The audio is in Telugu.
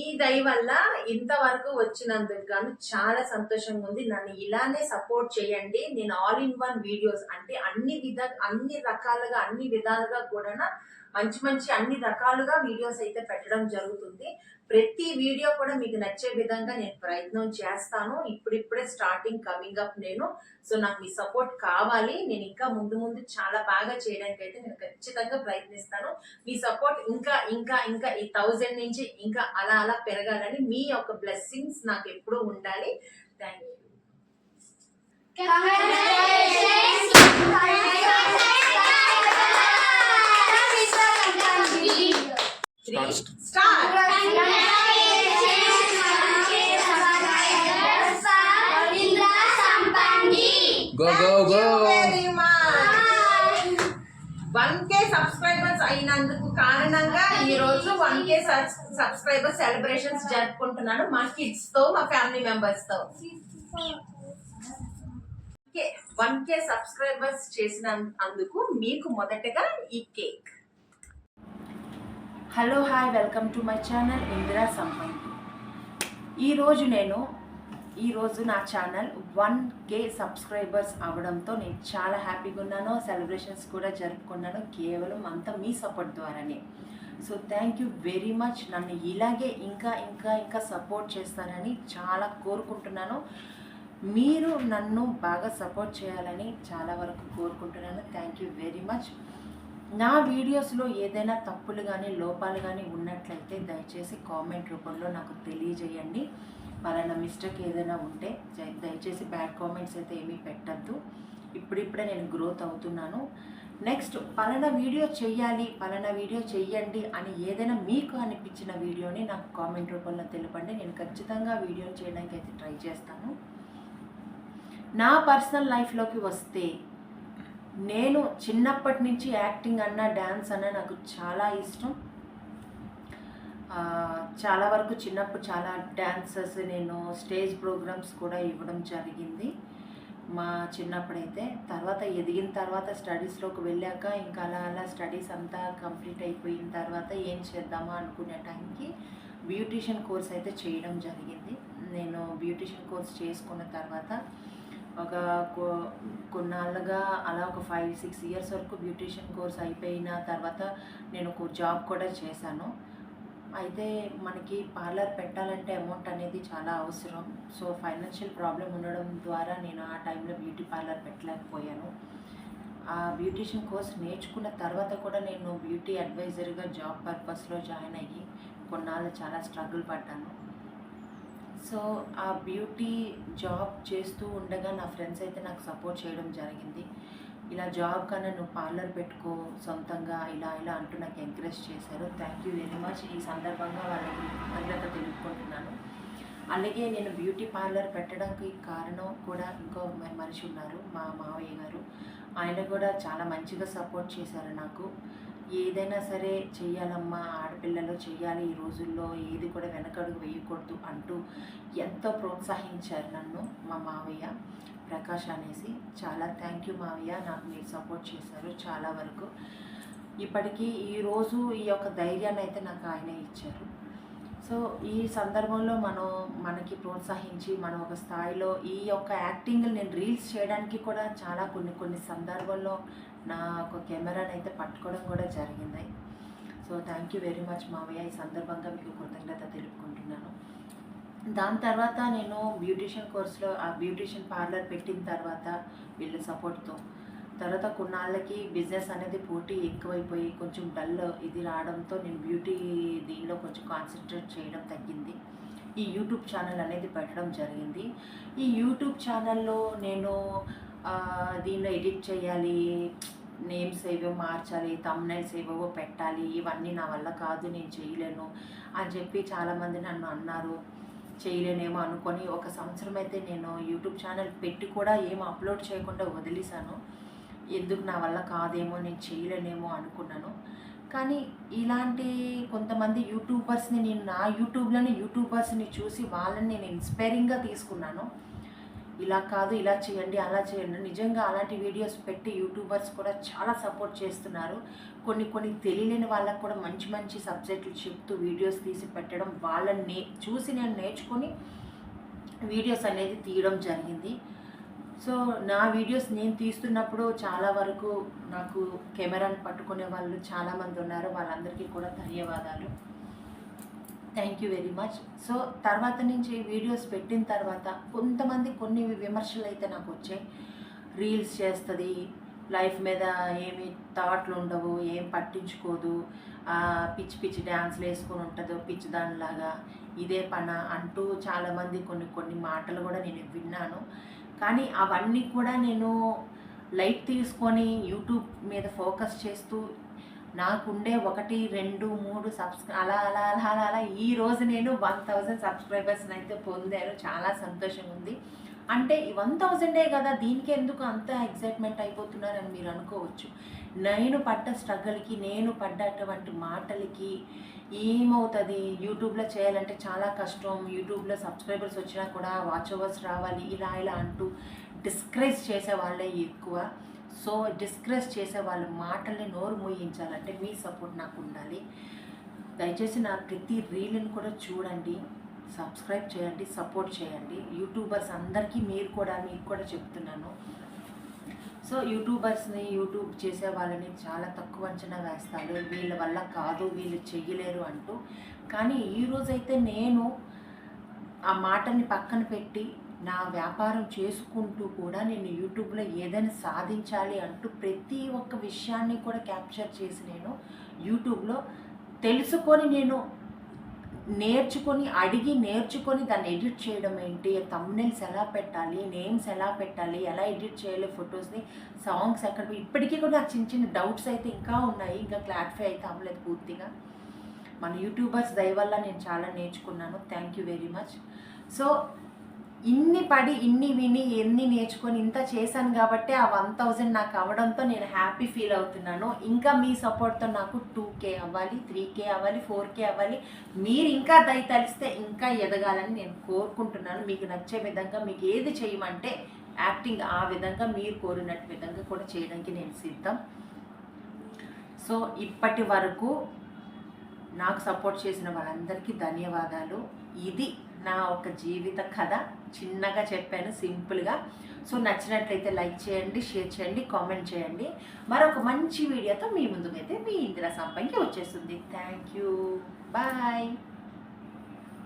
ఈ దయ వల్ల ఇంతవరకు వచ్చినందుకు గాను చాలా సంతోషంగా ఉంది. నన్ను ఇలానే సపోర్ట్ చేయండి. నేను ఆల్ ఇన్ వన్ వీడియోస్ అంటే అన్ని విధ అన్ని రకాలుగా అన్ని విధాలుగా కూడా మంచి మంచి అన్ని రకాలుగా వీడియోస్ అయితే పెట్టడం జరుగుతుంది. ప్రతి వీడియో కూడా మీకు నచ్చే విధంగా నేను ప్రయత్నం చేస్తాను. ఇప్పుడిప్పుడే స్టార్టింగ్ కమింగ్ అప్ నేను. సో నాకు మీ సపోర్ట్ కావాలి. నేను ఇంకా ముందు ముందు చాలా బాగా చేయడానికి అయితే నేను ఖచ్చితంగా ప్రయత్నిస్తాను. మీ సపోర్ట్ ఇంకా ఇంకా ఇంకా ఈ థౌజండ్ నుంచి ఇంకా అలా అలా పెరగాలని మీ యొక్క బ్లెస్సింగ్స్ నాకు ఎప్పుడూ ఉండాలి. Thank you. One K subscribers అయినందుకు కారణంగా ఈ రోజు వన్ కే సబ్స్క్రైబర్ సెలబ్రేషన్స్ జరుపుకుంటున్నాను మా కిడ్స్తో మా ఫ్యామిలీ మెంబర్స్తో. వన్ కే సబ్స్క్రైబర్స్ చేసిన అందుకు మీకు మొదటగా ఈ cake hello hi welcome to my channel Indira Sampangi. ఈరోజు నేను ఈరోజు నా ఛానల్ వన్ కే సబ్స్క్రైబర్స్ అవడంతో నేను చాలా హ్యాపీగా ఉన్నాను. సెలబ్రేషన్స్ కూడా జరుపుకున్నాను కేవలం అంతా మీ సపోర్ట్ ద్వారానే. So thank you very much. నన్ను ఇలాగే ఇంకా ఇంకా ఇంకా సపోర్ట్ చేస్తానని చాలా కోరుకుంటున్నాను. మీరు నన్ను బాగా సపోర్ట్ చేయాలని చాలా వరకు కోరుకుంటున్నాను. Thank you very much. నా వీడియోస్లో ఏదైనా తప్పులు కానీ లోపాలు కానీ ఉన్నట్లయితే దయచేసి కామెంట్ రూపంలో నాకు తెలియజేయండి. పలానా మిస్టేక్ ఏదైనా ఉంటే దయచేసి బ్యాడ్ కామెంట్స్ అయితే ఏమీ పెట్టద్దు. ఇప్పుడిప్పుడే నేను గ్రోత్ అవుతున్నాను. నెక్స్ట్ పలానా వీడియో చెయ్యాలి పలానా వీడియో చెయ్యండి అని ఏదైనా మీకు అనిపించిన వీడియోని నాకు కామెంట్ రూపంలో తెలపండి. నేను ఖచ్చితంగా వీడియో చేయడానికి అయితే ట్రై చేస్తాను. నా పర్సనల్ లైఫ్లోకి వస్తే నేను చిన్నప్పటి నుంచి యాక్టింగ్ అన్న డ్యాన్స్ అన్న నాకు చాలా ఇష్టం. చాలా వరకు చిన్నప్పుడు చాలా డ్యాన్సెస్ నేను స్టేజ్ ప్రోగ్రామ్స్ కూడా ఇవ్వడం జరిగింది. మా చిన్నప్పుడైతే. తర్వాత ఎదిగిన తర్వాత స్టడీస్లోకి వెళ్ళాక ఇంకా అలా అలా స్టడీస్ అంతా కంప్లీట్ అయిపోయిన తర్వాత ఏం చేద్దామా అనుకునే టైంకి బ్యూటీషియన్ కోర్స్ అయితే చేయడం జరిగింది. నేను బ్యూటీషియన్ కోర్స్ చేసుకున్న తర్వాత ఒక కొన్నాళ్ళుగా అలా ఒక ఫైవ్ సిక్స్ ఇయర్స్ వరకు బ్యూటీషియన్ కోర్స్ అయిపోయిన తర్వాత నేను ఒక జాబ్ కూడా చేశాను. అయితే మనకి పార్లర్ పెట్టాలంటే అమౌంట్ అనేది చాలా అవసరం. సో ఫైనాన్షియల్ ప్రాబ్లం ఉండడం ద్వారా నేను ఆ టైంలో బ్యూటీ పార్లర్ పెట్టలేకపోయాను. ఆ బ్యూటీషియన్ కోర్స్ నేర్చుకున్న తర్వాత కూడా నేను బ్యూటీ అడ్వైజర్గా జాబ్ పర్పస్లో జాయిన్ అయ్యి కొన్నాళ్ళు చాలా స్ట్రగుల్ పడ్డాను. సో ఆ బ్యూటీ జాబ్ చేస్తూ ఉండగా నా ఫ్రెండ్స్ అయితే నాకు సపోర్ట్ చేయడం జరిగింది. ఇలా జాబ్ కన్నా నువ్వు పార్లర్ పెట్టుకో సొంతంగా ఇలా ఇలా అంటూ నాకు ఎంకరేజ్ చేశారు. Thank you very much. ఈ సందర్భంగా వాళ్ళకి కృతజ్ఞత తెలుపుకుంటున్నాను. అలాగే నేను బ్యూటీ పార్లర్ పెట్టడానికి కారణం కూడా ఇంకో మనిషి ఉన్నారు మా మావయ్య గారు. ఆయన కూడా చాలా మంచిగా సపోర్ట్ చేశారు నాకు. ఏదైనా సరే చెయ్యాలమ్మా ఆడపిల్లలు చెయ్యాలి ఈ రోజుల్లో ఏది కూడా వెనకడుగు వేయకూడదు అంటూ ఎంతో ప్రోత్సహించారు నన్ను మా మావయ్య ప్రకాష్ అనేసి. చాలా థ్యాంక్ యూ మావయ్య నాకు మీరు సపోర్ట్ చేశారు చాలా వరకు. ఇప్పటికీ ఈరోజు ఈ యొక్క ధైర్యాన్ని అయితే నాకు ఆయనే ఇచ్చారు. సో ఈ సందర్భంలో మనం మనకి ప్రోత్సహించి మనం ఒక స్థాయిలో ఈ యొక్క యాక్టింగ్ నేను రీల్స్ చేయడానికి కూడా చాలా కొన్ని కొన్ని సందర్భాల్లో నా ఒక కెమెరాని అయితే పట్టుకోవడం కూడా జరిగింది. So thank you very much మావయ్య. ఈ సందర్భంగా మీకు కృతజ్ఞత తెలుపుకుంటున్నాను. దాని తర్వాత నేను బ్యూటిషియన్ కోర్సులో ఆ బ్యూటిషియన్ పార్లర్ పెట్టిన తర్వాత వీళ్ళ సపోర్ట్తో తర్వాత కొన్నాళ్ళకి బిజినెస్ అనేది పోటీ ఎక్కువైపోయి కొంచెం డల్ ఇది రావడంతో నేను బ్యూటీ దీనిలో కొంచెం కాన్సన్ట్రేట్ చేయడం తగ్గింది. ఈ యూట్యూబ్ ఛానల్ అనేది పెట్టడం జరిగింది. ఈ యూట్యూబ్ ఛానల్లో నేను దీనిలో ఎడిట్ చేయాలి నేమ్స్ ఏవో మార్చాలి తమ్నైల్స్ ఏవేవో పెట్టాలి ఇవన్నీ నా వల్ల కాదు నేను చేయలేను అని చెప్పి చాలామంది నన్ను అన్నారు. చేయలేనేమో అనుకొని ఒక సంవత్సరం అయితే నేను యూట్యూబ్ ఛానల్ పెట్టి కూడా ఏం అప్లోడ్ చేయకుండా వదిలేశాను. ఎందుకు నా వల్ల కాదేమో నేను చేయలేనేమో అనుకున్నాను. కానీ ఇలాంటి కొంతమంది యూట్యూబర్స్ని నేను నా యూట్యూబ్లోనే యూట్యూబర్స్ని చూసి వాళ్ళని నేను ఇన్స్పైరింగ్గా తీసుకున్నాను. ఇలా కాదు ఇలా చేయండి అలా చేయండి. నిజంగా అలాంటి వీడియోస్ పెట్టి యూట్యూబర్స్ కూడా చాలా సపోర్ట్ చేస్తున్నారు. కొన్ని కొన్ని తెలియని వాళ్ళకు కూడా మంచి మంచి సబ్జెక్టులు చెప్తూ వీడియోస్ తీసి పెట్టడం వాళ్ళని నే చూసి నేను నేర్చుకొని వీడియోస్ అనేది తీయడం జరిగింది. సో నా వీడియోస్ నేను తీస్తున్నప్పుడు చాలా వరకు నాకు కెమెరాని పట్టుకునే వాళ్ళు చాలామంది ఉన్నారు. వాళ్ళందరికీ కూడా ధన్యవాదాలు. Thank you very much so తర్వాత నుంచి వీడియోస్ పెట్టిన తర్వాత కొంతమంది కొన్ని విమర్శలు అయితే నాకు వచ్చాయి. రీల్స్ చేస్తుంది లైఫ్ మీద ఏమి థాట్లు ఉండవు ఏం పట్టించుకోదు. పిచ్చి పిచ్చి డ్యాన్స్లు వేసుకొని ఉంటుందో పిచ్చి దానిలాగా ఇదే పన అంటూ చాలామంది కొన్ని కొన్ని మాటలు కూడా నేను విన్నాను. కానీ అవన్నీ కూడా నేను లైట్ తీసుకొని యూట్యూబ్ మీద ఫోకస్ చేస్తూ నాకుండే ఒకటి రెండు మూడు సబ్స్క్రై అలా అలా అలా అలా అలా ఈ రోజు నేను వన్ థౌజండ్ సబ్స్క్రైబర్స్ని అయితే పొందాను. చాలా సంతోషంగా ఉంది అంటే ఈ వన్ థౌజండే కదా దీనికి ఎందుకు అంత ఎగ్జైట్మెంట్ అయిపోతున్నారని మీరు అనుకోవచ్చు. నేను పడ్డ స్ట్రగుల్కి నేను పడ్డటువంటి మాటలకి ఏమవుతుంది? యూట్యూబ్లో చేయాలంటే చాలా కష్టం. యూట్యూబ్లో సబ్స్క్రైబర్స్ వచ్చినా కూడా వాచ్ అవర్స్ రావాలి. ఇలా ఇలా అంటూ డిస్కరేజ్ చేసే వాళ్ళే ఎక్కువ. సో డిస్కరేజ్ చేసే వాళ్ళ మాటల్ని నోరు మూయించాలంటే మీ సపోర్ట్ నాకు ఉండాలి. దయచేసి నా ప్రతి రీల్ని కూడా చూడండి. సబ్స్క్రైబ్ చేయండి సపోర్ట్ చేయండి. యూట్యూబర్స్ అందరికీ మీరు కూడా మీకు కూడా చెప్తున్నాను. సో యూట్యూబర్స్ని యూట్యూబ్ చేసే వాళ్ళని చాలా తక్కువ అంచనా వేస్తారు. వీళ్ళ వల్ల కాదు వీళ్ళు చెయ్యలేరు అంటూ. కానీ ఈరోజైతే నేను ఆ మాటని పక్కన పెట్టి నా వ్యాపారం చేసుకుంటూ కూడా నేను యూట్యూబ్లో ఏదైనా సాధించాలి అంటూ ప్రతి ఒక్క విషయాన్ని కూడా క్యాప్చర్ చేసి నేను యూట్యూబ్లో తెలుసుకొని నేను నేర్చుకొని అడిగి నేర్చుకొని దాన్ని ఎడిట్ చేయడం ఏంటి? తమ్నెల్స్ ఎలా పెట్టాలి? నేమ్స్ ఎలా పెట్టాలి? ఎలా ఎడిట్ చేయాలి? ఫొటోస్ని సాంగ్స్ ఎక్కడ ఇప్పటికీ కూడా నాకు చిన్న చిన్న డౌట్స్ అయితే ఇంకా ఉన్నాయి. ఇంకా క్లారిఫై అయితే అవ్వలేదు పూర్తిగా. మన యూట్యూబర్స్ దయవల్ల నేను చాలా నేర్చుకున్నాను. Thank you very much so ఇన్ని పడి ఇన్ని విని ఎన్ని నేర్చుకొని ఇంత చేశాను కాబట్టి ఆ వన్ థౌజండ్ నాకు అవ్వడంతో నేను హ్యాపీ ఫీల్ అవుతున్నాను. ఇంకా మీ సపోర్ట్తో నాకు టూ కే అవ్వాలి త్రీ కే అవ్వాలి ఫోర్ కే అవ్వాలి. మీరు ఇంకా దయ తలిస్తే ఇంకా ఎదగాలని నేను కోరుకుంటున్నాను. మీకు నచ్చే విధంగా మీకు ఏది చేయమంటే యాక్టింగ్ ఆ విధంగా మీరు కోరినట్టు విధంగా కూడా చేయడానికి నేను సిద్ధం. సో ఇప్పటి వరకు నాకు సపోర్ట్ చేసిన వాళ్ళందరికీ ధన్యవాదాలు. ఇది నా ఒక జీవిత కథ చిన్నగా చెప్పాను సింపుల్గా. సో నచ్చినట్లయితే లైక్ చేయండి షేర్ చేయండి కామెంట్ చేయండి. మరొక మంచి వీడియోతో మీ ముందుకైతే మీ ఇందిరా సంపంగి వచ్చేస్తుంది. Thank you. బాయ్.